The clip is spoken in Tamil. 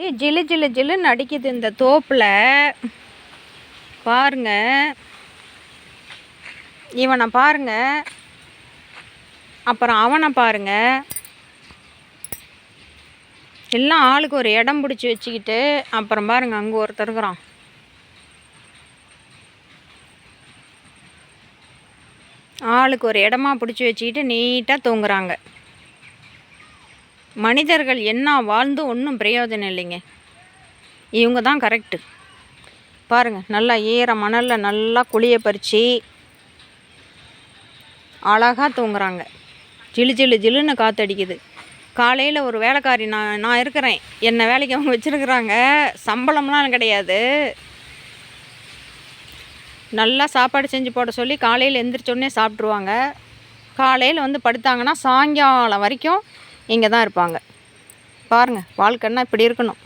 அப்படியே ஜிலு ஜிலு ஜிலுன்னு அடிக்குது இந்த தோப்பில். பாருங்க. இவனை பாருங்க. அப்புறம் அவனை பாருங்க. எல்லாம் ஆளுக்கு ஒரு இடம் பிடிச்சி வச்சுக்கிட்டு அப்புறம் பாருங்க அங்கே ஒருத்தர் இருக்கிறான். ஆளுக்கு ஒரு இடமா பிடிச்சி வச்சுக்கிட்டு நீட்டாக தூங்குறாங்க. மனிதர்கள் என்ன வாழ்ந்து ஒன்றும் பிரயோஜனம் இல்லைங்க. இவங்க தான் கரெக்டு பாருங்கள் நல்லா ஈர மணலில் நல்லா குழியை பறித்து அழகாக தூங்குறாங்க. ஜிலு ஜிலு ஜிலுன்னு காற்றடிக்குது காலையில் ஒரு வேலைக்காரி நான் நான் இருக்கிறேன். என்னை வேலைக்கு அவங்க வச்சுருக்குறாங்க. சம்பளம்லாம் கிடையாது. நல்லா சாப்பாடு செஞ்சு போட சொல்லி காலையில் எந்திரிச்சோடனே சாப்பிட்ருவாங்க காலையில் வந்து படுத்தாங்கன்னா சாயங்காலம் வரைக்கும் இங்கே தான் இருப்பாங்க. பாருங்கள் வாழ்க்கைன்னா இப்படி இருக்கணும்.